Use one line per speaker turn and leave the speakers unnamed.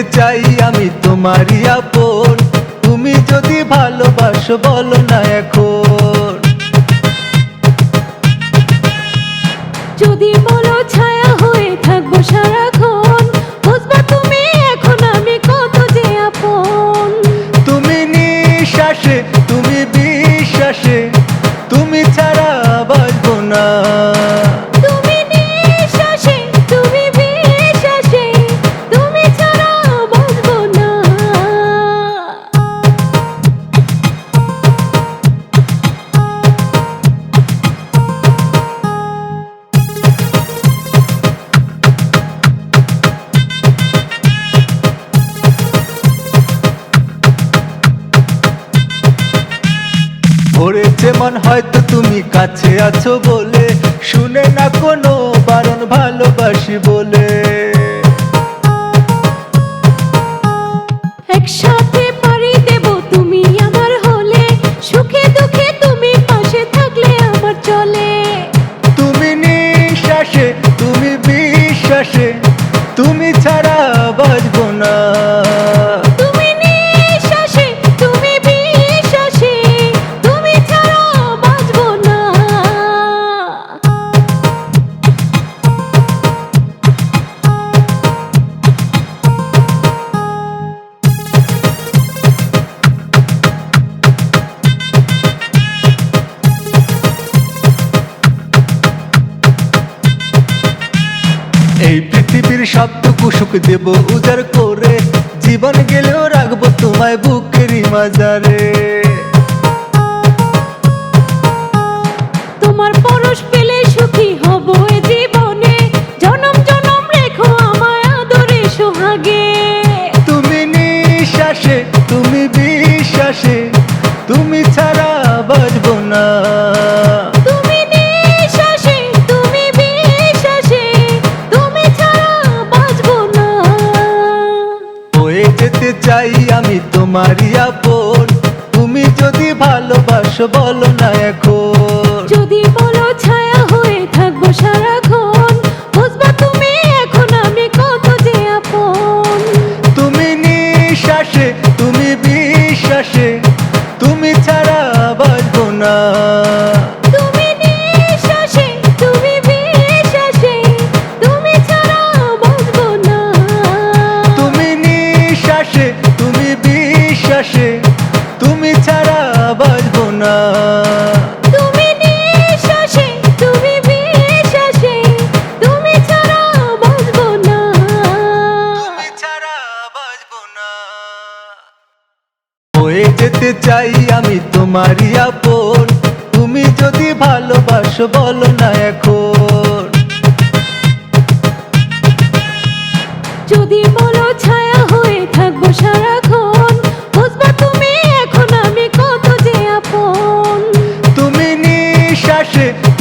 চাই আমি তোমারই আপন। তুমি যদি ভালোবাসো বলো না এখন।
যদি বলো ছায়া হয়ে থাকব সারাক্ষণ বুঝবা তুমি এখন আমি কত যে আপন।
তুমি নিঃশ্বাসে তুমি ভরেছে মন হয়তো তুমি কাছে আছো বলে। শুনে না কোনো বারণ ভালোবাসি বলে। এই পৃথিবীর শব্দ কুসুক দেব উজার করে। জীবন গেলেও রাখব তোমায় বুকেরই মাজারে। চাই আমি তোমারই আপন। তুমি যদি ভালোবাসো বলো না এখন।
যদি বলো ছায়া হয়ে থাকব সারাক্ষণ বুঝবা তুমি এখন আমি কত যে আপন।
তুমি নিঃশ্বাসে তুমি বিশ্বাসে
বিশ্বাসে তুমি ছাড়া বাঁচবো না
তুমি নিঃশ্বাসে তুমি বিশ্বাসে তুমি ছাড়া বাঁচবো না
তুমি ছাড়া বাঁচবো না
হয়ে যেতে চাই আমি তোমারই আপন। তুমি যদি ভালোবাসো বলো না এখন।
যদি বলো ছায়া shit.